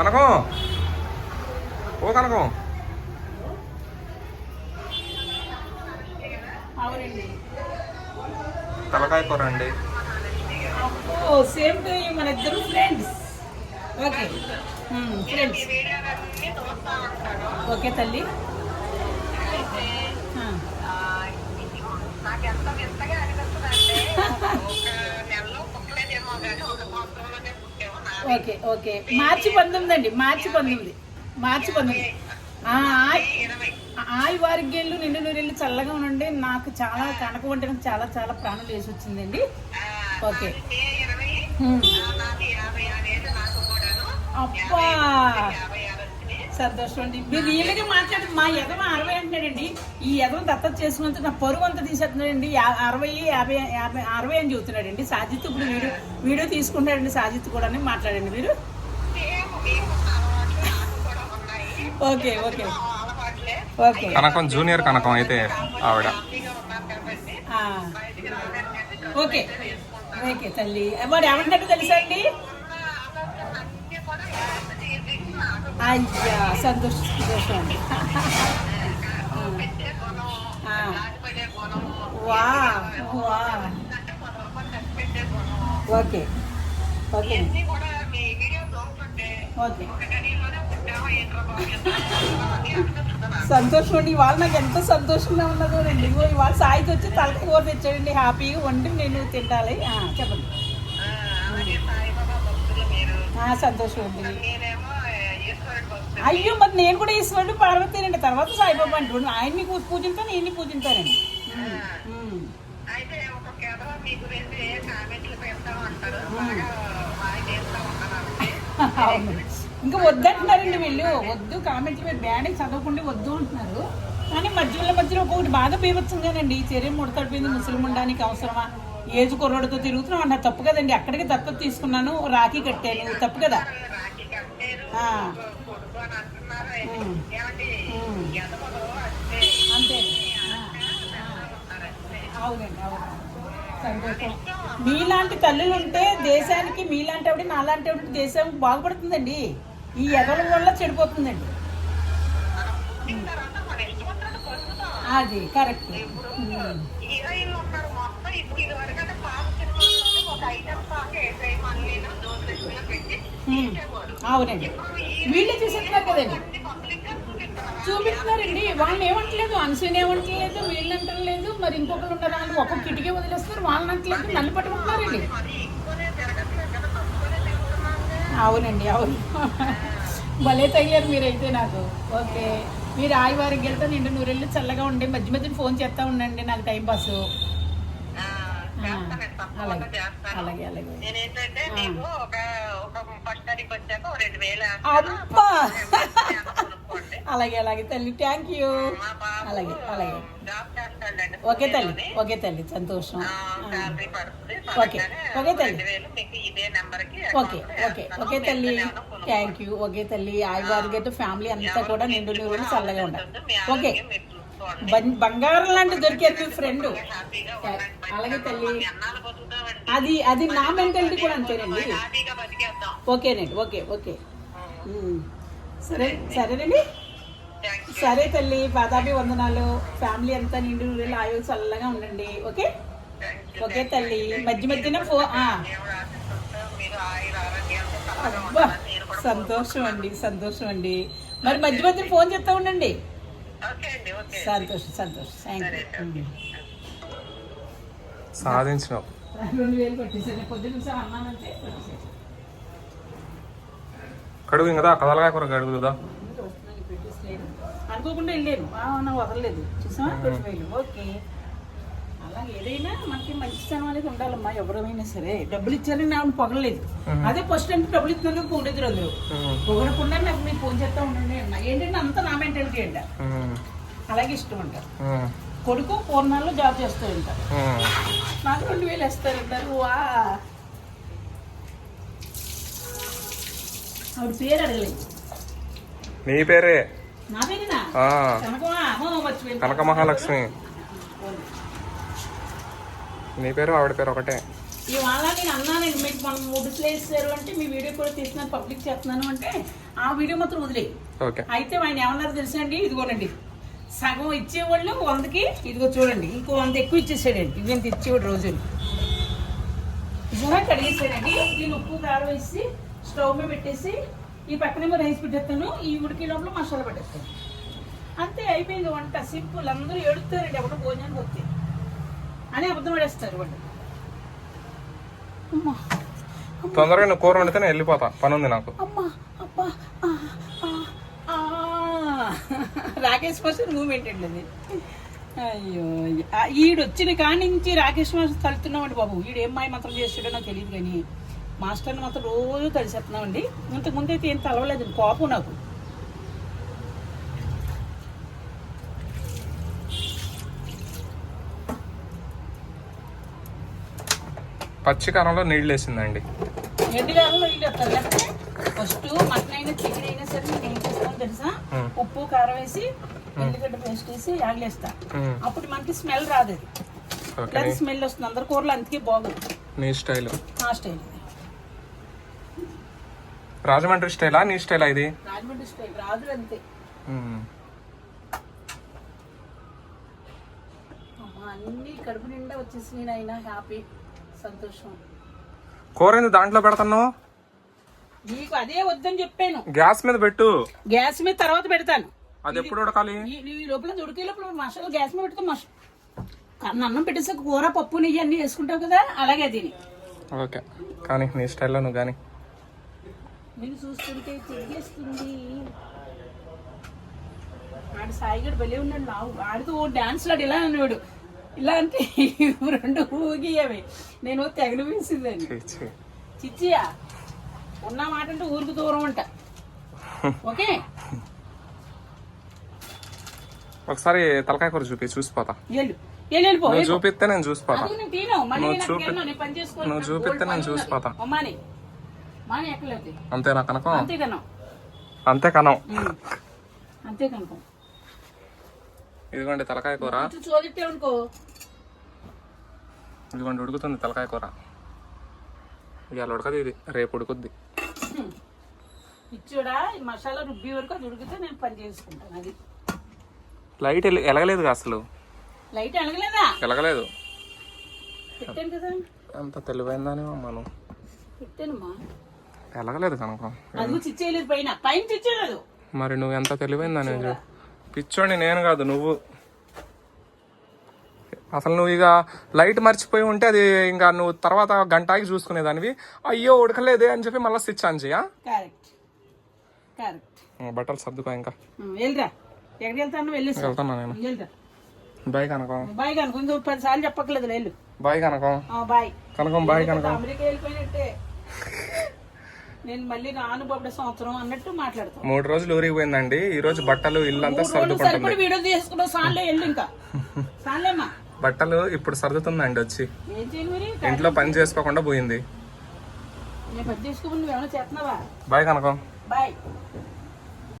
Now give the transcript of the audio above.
కనకం. ఓ కనకం. అవునండి. తలకాయ కూర అండి. ఓ సేమ్ టు మన ఇద్దరు ఫ్రెండ్స్ ఓకే. ఫ్రెండ్స్ ఓకే తల్లి. ఆ, నాకెంత వింతగా అనిపిస్తుందంటే ఒక నెలలో పుట్టలేదేమో కానీ ఒక సంవత్సరంలోనే ఓకే ఓకే. మార్చి పంతొమ్మిది అండి మార్చి పంతొమ్మిది. మార్చి పంతొమ్మిది. ఆయి వారిగేళ్ళు నిండు నూరెళ్ళు చల్లగా ఉండండి. నాకు చాలా కనక వంట నాకు చాలా చాలా ప్రాణం వేసి వచ్చిందండి ఓకే అబ్బా! సంతోషం అండి మీరు రియల్గా మాట్లాడి మా ఎదవ అరవై అంటున్నాడండి. ఈ ఎదవ దత్తత చేసుకున్నంత నా పరువు అంతా తీసేస్తున్నాడండి. అరవై యాభై యాభై అరవై అని చెబుతున్నాడండి. సాజిత్ ఇప్పుడు వీడియో వీడియో తీసుకుంటాడండి సాజిత్ కూడా అని మాట్లాడండి మీరు. Okay okay. Okay. Kanakam junior Kanakam అయితే ఆవిడ. ఓకే. ఓకే తల్లి. వాడు ఏమంటాడు తెలుసా అండి ఉన్న ఆలోచనలు అన్నీ కూడా యాడ్ చేసి నాకు అయ్యా సంతోషం సంతోషం అండి పెట్టే గుణం ఆ. ఆశపడే గుణం వా వా ఓకే ఓకే ఓకే. సంతోషం అండి ఇవాళ నాకు ఎంత సంతోషంగా ఉన్నదో అండి ఇగో ఇవాళ సాయికి వచ్చి తలకి కూర తెచ్చాడండి హ్యాపీగా వండి నేను తింటాలి చెప్పండి సంతోషం అండి అయ్యో మరి నేను కూడా ఈశ్వరుడు పార్వతీనండి తర్వాత సాయిబాబా అంటుండు ఆయన్ని పూ- పూజింతాను ఈయన్ని ఉమ్. అయితే మీ గురించి కామెంట్లు పెడతా ఉంటారు అంటే. ఇంకా వద్దంటున్నారండి వీళ్ళు. వద్దు కామెంట్లు మీరు బ్యాడ్ చదవకుండా వద్దు అంటున్నారు. కానీ మధ్యలో మధ్యలో ఒక్కొక్కటి బాగా బీభత్సంగానండి. చర్యం ముడతడిపోయింది ముసలిం ఉండడానికి అవసరమా? ఏజ్ కుర్రోడితో తిరుగుతున్నాం అన్న తప్పు కదండి. అక్కడికి దత్తత తీసుకున్నాను రాఖీ కట్టాను. తప్పు కదా? అంతే అవునండి అవును. సంతోషం. మీలాంటి తల్లులు ఉంటే దేశానికి మీలాంటి ఆవిడ నాలాంటి ఆవిడ దేశం బాగుపడుతుందండి. ఈ ఎగల వల్ల చెడిపోతుందండి? అది కరెక్ట్ హీరోయిన్లు ఉన్నారు మొత్తం ఇప్పుడు ఇది వరకు అంటే పాత సినిమాల్లో ఒక ఐటమ్ సాంగ్ ఏసై మళ్ళీను దోషిగా పెట్టి తీసేవాడు అవునండి. వీళ్ళే చేసేస్తున్నారు కదండి. చూపిస్తున్నారండి. వాళ్ళని ఏమంటలేదు. అనసూయని ఏమంటలేదు. వీళ్ళు అంటలేదు. మరి ఇంకొకరు ఉన్నారు అని ఒక్కొక్క కిటికీ వదిలేస్తారు వాళ్ళని అంటలేదు. నన్ను పట్టుకుంటున్నారండి. అవునండి. అవును. భలే తగిలారు మీరైతే నాకు. ఓకే. మీరు ఆయి వారికి వెళ్తే నిండు నూరెళ్ళు చల్లగా ఉండి మధ్య మధ్యన ఫోన్ చేస్తా ఉండండి. నాకు టైం పాస్. అలాగే. అలాగే నేనేంటంటే నీకు ఒక అబ్బా! అలాగే అలాగే తల్లి థ్యాంక్ యూ అలాగే అలాగే. ఓకే తల్లి ఓకే తల్లి సంతోషం. ఓకే. ఓకే తల్లి. ఓకే ఓకే ఓకే తల్లి. థ్యాంక్ యూ ఓకే తల్లి. ఆయి వారికి ఫ్యామిలీ అంతా కూడా నిండు నూరెళ్ళు చల్లగా ఉండాలి. ఓకే. బంగారం లాంటి దొరికేది మీ ఫ్రెండ్ అలాగే తల్లి. అది అది నా మెంటాలిటీ కూడా అంతేనండి. ఓకేనండి ఓకే ఓకే. సరే సరేనండి. సరే తల్లి పాదాభి వందనాలు. ఫ్యామిలీ అంతా నిండు నూరెళ్ళు ఆయు చల్లగా ఉండండి ఓకే? ఓకే తల్లి. మధ్య మధ్యన ఫో సంతోషం అండి సంతోషం అండి. మరి మధ్య మధ్య ఫోన్ చేస్తా ఉండండి. సంతోషం సంతోషం. Thank you సాధించినావు. రెండు వేలు కొట్టేసాను పొద్దున్న సార్ అన్నానంటే కొట్టేసాను కడుగు కదా కదలకాయ కూర కడుగు కదా అనుకోకుండా వెళ్ళాను. వదలలేదు. వేలు ఓకే. ఏదైనా మనకి మంచితనం అనేది ఉండాలమ్మా ఎవరైనా సరే. డబ్బులు ఇచ్చారని నాకు పొగలేదు అదే ఫస్ట్ అంటే డబ్బులు ఇస్తున్నారు పొగలేదు అందరూ పొగడకుండా నాకు మీరు ఫోన్ చేస్తా ఉండండి ఏంటంటే అంత నా మెంటాలిటీ అంట. అలాగే ఇష్టం అంటారు కొడుకు పూర్ణాల్లో జాబ్ చేస్తూ ఉంటారు నాకు రెండు వేలు వేస్తారంటారు వా ఆవిడ పేరు అడగలేదు. నీ పేరే? నా పేరేనా. కనక మహాలక్ష్మి నీ పేరు ఆవిడ పేరు ఒకటే. ఇవాళ నేను అన్నానండి మీకు మనం మూడు వేసారు అంటే మీ వీడియో కూడా తీస్తున్నాను పబ్లిక్ చేస్తున్నాను అంటే ఆ వీడియో మాత్రం వదిలే. ఓకే. అయితే ఆయన ఏమన్నారు తెలుసా అండి ఇదిగోనండి. సగం ఇచ్చేవాళ్ళు వందకి ఇదిగో చూడండి ఇంకో వంద ఎక్కువ ఇచ్చేసాడండి. ఇవేంత ఇచ్చేవాడు రోజు నిజంగా కడిగేసాడండి దీని ఉప్పు కారం వేసి స్టవ్ మీద పెట్టేసి ఈ పక్కనేమో రైస్ పెట్టేస్తాను ఈ ఉడికే లోపల మసాలా పెట్టేస్తాను. అంతే అయిపోయింది వంట. సింపుల్. అందరూ ఏడుతారండి ఎవరు భోజనానికి వస్తే. అని అబద్ధం పడేస్తారు వాళ్ళు. అమ్మా తొందరగా నువ్వు కూర వండితే నేను వెళ్ళిపోతా. పని ఉంది నాకు. అమ్మా అబ్బా ఆ, ఆ, ఆ. రాకేష్ మాస్టర్ మూమెంట్ అండి అది? అయ్యో ఈడు వచ్చిన కాడి నుంచి రాకేష్ మాస్టర్ తలుతున్నామండి బాబు. ఈడు ఏం మాయ మాత్రం చేస్తాడో నాకు తెలియదు కానీ మాస్టర్ని మాత్రం రోజు కలిసేస్తున్నామండి ఇంతకు ముందు అయితే ఏం తలవలేదు కోపం నాకు. పచ్చి కారంలో నీళ్ళు వేసిందండి ఫస్ట్ మటన్ అయినా చికెన్ అయినా సరే నేను ఏం చేస్తాను తెలుసా. ఉప్పు కారం వేసి ఎల్లిగడ్డ పేస్ట్ వేసి ఆగలేస్తా. అప్పుడు మనకి స్మెల్ రాదు అది. స్మెల్ వస్తుంది. అందరి కూరలు అందుకే బాగుంది. నీ స్టైల్. నా స్టైల్ రాజమండ్రి స్టైలా? నీ స్టైలా ఇది? రాజమండ్రి స్టైల్. రాదు అంతే. అన్ని కడుపు నిండా వచ్చేసి అయినా హ్యాపీ. సంతోషం. కూర ఏంది దాంట్లో పెడుతున్నావు? నీకు అదే వద్దని చెప్పాను. గ్యాస్ మీద పెట్టు. గ్యాస్ మీద తర్వాత పెడతాను. అది ఎప్పుడు ఉడకాలి? ఈ లోపల ఉడికే లోపల మసాలా గ్యాస్ మీద పెడితే మస కన్ను అన్నం పెట్టేసాక కూర పప్పు నెయ్యి అన్ని వేసుకుంటావు కదా అలాగే తిని. ఓకే. కానీ నీ స్టైల్లో నువ్వు కానీ. నేను చూస్తుంటే తిరిగేస్తుంది. ఆడు సాయిగడు భలే ఉన్నాడు ఆడితో ఓ డాన్స్ లాడు ఇలా అన్నాడు ఇలా అంటే ఇవి రెండు ఊగియవి. నేను తెగలు ఛీ. చిచ్చియా ఉన్న మాట అంటే ఊరికి దూరం అంట. ఓకే? ఒకసారి తలకాయ కూర చూపి చూసిపోతా. నువ్వు. చూపిస్తే నేను చూసిపోతా. నువ్వు చూపి-. నువ్వు చూపిస్తే నేను చూసిపోతా. అంతేనా కనకం? అంతే కనం. ఇదిగోండి తలకాయ కూర. చోదిట్టే అనుకో ఇదిగోండి ఉడుకుతుంది తలకాయ కూర. ఇవాళ ఉడకదు ఇది రేపు ఉడుకుద్ది. ఇచ్చుడా మసాలా రుబ్బి వరకు అది ఉడికితే నేను పని చేసుకుంటాను అది. లైట్ ఎల- ఎలగలేదు అసలు? లైట్ ఎలగలేదు? పెట్టాను కదా. ఎంత తెలివైందని మనం పెట్టానమ్మా ఎలగలేదు కనకం. అది చిచ్చేయలేదు పైన పైన చిచ్చేయలేదు. మరి నువ్వు ఎంత తెలివైందని చూడు. పిచ్చోడిని నేను కాదు నువ్వు. అసలు నువ్వు ఇక లైట్ మర్చిపోయి ఉంటే అది ఇంకా నువ్వు తర్వాత గంట ఆగి చూసుకునేదానివి. అయ్యో ఉడకలేదే అని చెప్పి మళ్ళీ స్విచ్ ఆన్ చేయా బట్టలు సర్దుకో ఇంకా. వెళ్తాను నేను. బాయ్ కనకం. బాయ్ కనుక. పది సార్లు చెప్పక్కర్లేదు వెళ్ళు. Bye Kanakam. Bye. Kanakam bye Kanakam. నేను మళ్ళీ రాను బాబుడ సంవత్సరం అన్నట్టు మాట్లాడతాను మూడు రోజులు ఊరికి పోయిందండి. ఈ రోజు బట్టలు మూడు రోజులు సర్దుకుంటుంది వీడియో తీసుకున్నావు సార్లే వెళ్ళు ఇంకా. సార్లేమ్మా బట్టలు ఇప్పుడు సర్దుతుందండి వచ్చి. ఇంట్లో పని చేసుకోకుండా పోయింది. బాయ్ కనకం. బాయ్.